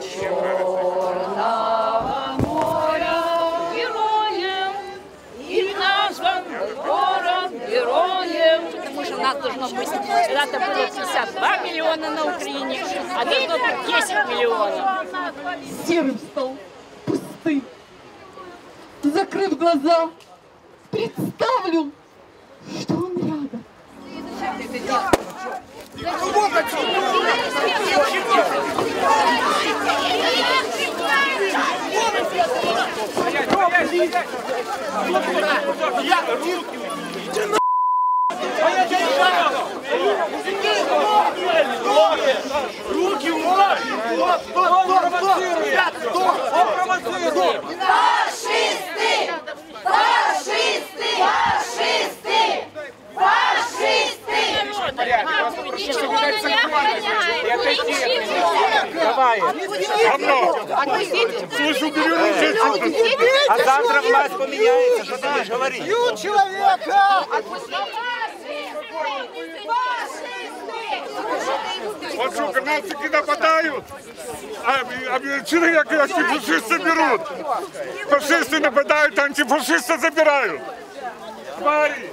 Черного моря героем и назван город героем. Потому что нас должно быть, когда-то было 52 миллиона на Украине, а должно быть 10 миллионов. серым стал, пустым. Закрыв глаза, представлю, что Руки стоп, стоп, стоп! Ребят, стоп! Он провоцирует! Фашисты! Фашисты! Фашисты! Фашисты! Слушай, убери руки! А завтра власть поменяется, что ты будешь говорить? человека! Вот что, канадцики нападают, а, а человека антифашисты берут. Фашисты нападают, антифашисты забирают. Твари!